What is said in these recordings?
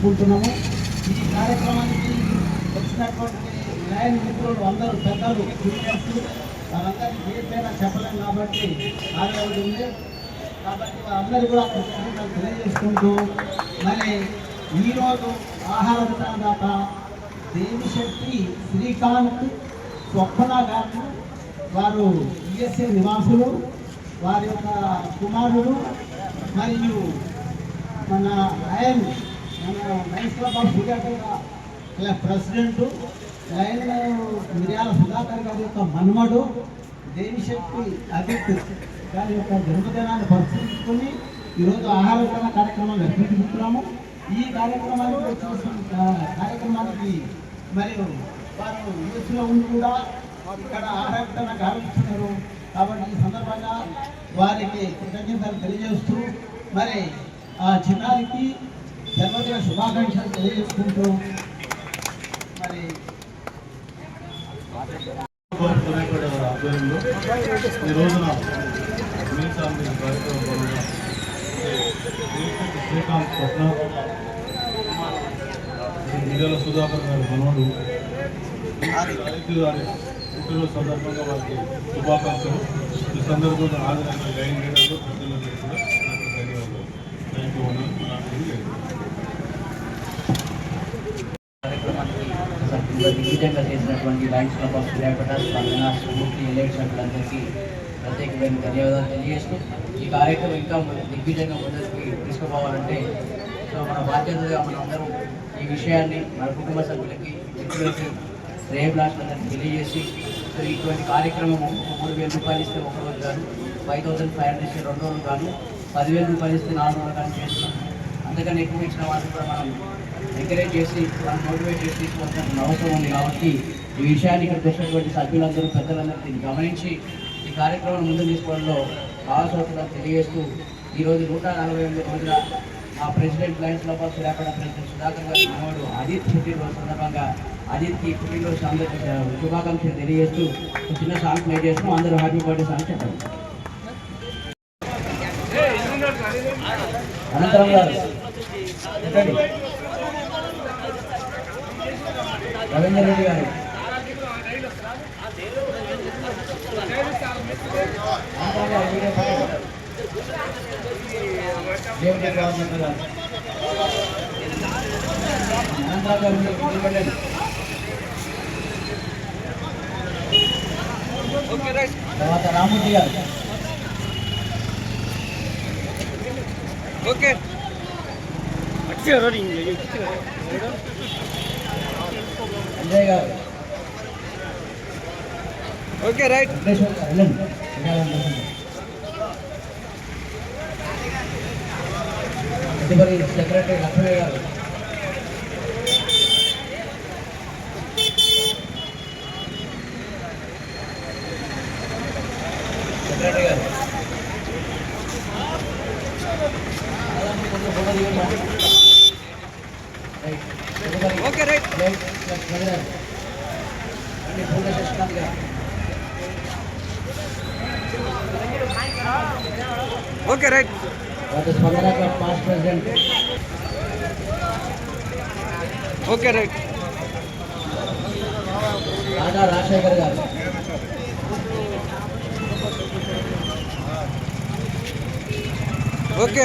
ద్వారా ఈ కార్యక్రమానికి వచ్చినటువంటి న్యాయ మిత్రులు అందరూ పెద్దలు సీనియర్స్ వాళ్ళందరికీ పేరు పేర చెప్పలేం కాబట్టి ఆరోగ్యం ఉంది కాబట్టి వారందరూ కూడా తెలియజేసుకుంటూ మరి ఈరోజు ఆహార విధానదాత దేవిశక్తి శ్రీకాంత్ స్వప్న గారు వారు ఈఎస్ఏ నివాసులు వారి యొక్క కుమారుడు మరియు మన లయన్ మన లయన్స్ క్లబ్ ఆఫ్ ఇలా ప్రెసిడెంట్ లైన్ మిర్యాల సుధాకర్ గారి యొక్క మన్మడు దేవిశక్తి అజిత్ గారి యొక్క జన్మదినాన్ని పరిశీలించుకొని ఈరోజు ఆహార వితరణ కార్యక్రమం నిర్వహిస్తున్నాము. ఈ కార్యక్రమానికి వచ్చేసిన కార్యక్రమానికి మరియు వారు యూఎస్లో ఉండి కూడా ఇక్కడ ఆహార వితరణ గావిస్తున్నారు కాబట్టి ఈ సందర్భంగా వారికి కృతజ్ఞతలు తెలియజేస్తూ మరి ఆ చిన్నారికి జన్మదిన శుభాకాంక్షలు తెలియజేసుకుంటూ మరి ఈ రోజున శ్రీకాంత్ స్వప్న సుధాకర్ గారి మనవడు రైతు గారి పుట్టినరోజు సందర్భంగా వారికి శుభాకాంక్షలు. ఈ సందర్భంగా ఆదరణ గైడ్ చేయడంలో పెద్దలందరూ కూడా దిగ్విజయంగా చేసినటువంటి లయన్స్ క్లబ్ ఆఫ్ సూర్యాపేట స్పందన స్ఫూర్తి ఎలక్షన్లందరికీ ప్రత్యేకమైన ధన్యవాదాలు తెలియజేస్తూ ఈ కార్యక్రమం ఇంకా దిగ్విజయంగా ముందరికి తీసుకుపోవాలంటే సో మన బాధ్యతగా మనందరూ ఈ విషయాన్ని మన కుటుంబ సభ్యులకి మిత్రులకి శ్రేయభిలాషులందరికీ తెలియజేసి సో ఇటువంటి కార్యక్రమం ఒక మూడు వేల రూపాయలు ఇస్తే ఒక రోజు గాను ఫైవ్ థౌసండ్ ఫైవ్ హండ్రెడ్ రెండు రోజులు గాను పదివేల రూపాయలు ఇస్తే నాలుగు వందల కానీ చేస్తున్నాం. అంతకన్నా ఎక్కువ ఇచ్చిన వాటిని కూడా మనం ఎంకరేజ్ చేసి మనం మోటివేట్ చేసి తీసుకోవాల్సిన అవసరం ఉంది కాబట్టి ఈ విషయాన్ని ఇక్కడ వచ్చినటువంటి సభ్యులందరూ పెద్దలందరూ దీన్ని గమనించి ఈ కార్యక్రమం ముందు తీసుకోవడంలో భాగస్వామ్యం తెలియజేస్తూ ఈరోజు నూట నలభై ఎనిమిది రోజుల ఆ ప్రెసిడెంట్ లయన్స్ లోపల ఆఫ్ ప్రెసిడెంట్ సుధాకర్ గారి మనవడు అజిత్ పుట్టినరోజు సందర్భంగా అజిత్కి పుట్టినరోజు అందరికీ శుభాకాంక్షలు తెలియజేస్తూ చిన్న సాంగ్ ప్లే చేస్తూ అందరూ హ్యాపీ బర్త్డే సాంగ్ చెప్పండి. అనంతరం గారు. చెప్పండి. రవీందర్ రెడ్డి గారు. అనంతరం గారు నిలబడండి. తర్వాత రామూర్తి గారు. ఓకే. గారు ఓకే రైట్. సెక్రటరీ లక్ష్మయ్య గారు సెక్రటరీ గారు రైట్. తదుపరి okay right okay right okay right Raja Rajasekhar గారు ఓకే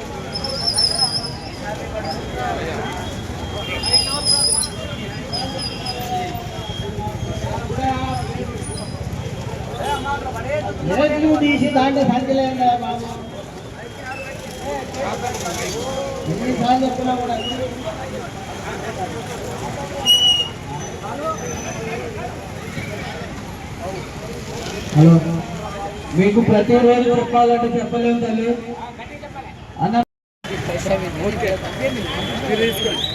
రేట్లు తీసి దాంట్లో సంఖ్యలేం కదా బాబు. ఎన్నిసార్లు చెప్పినా కూడా. హలో. మీకు ప్రతిరోజు చెప్పాలంటే చెప్పలేము తల్లి. అన్న తీసుకోండి.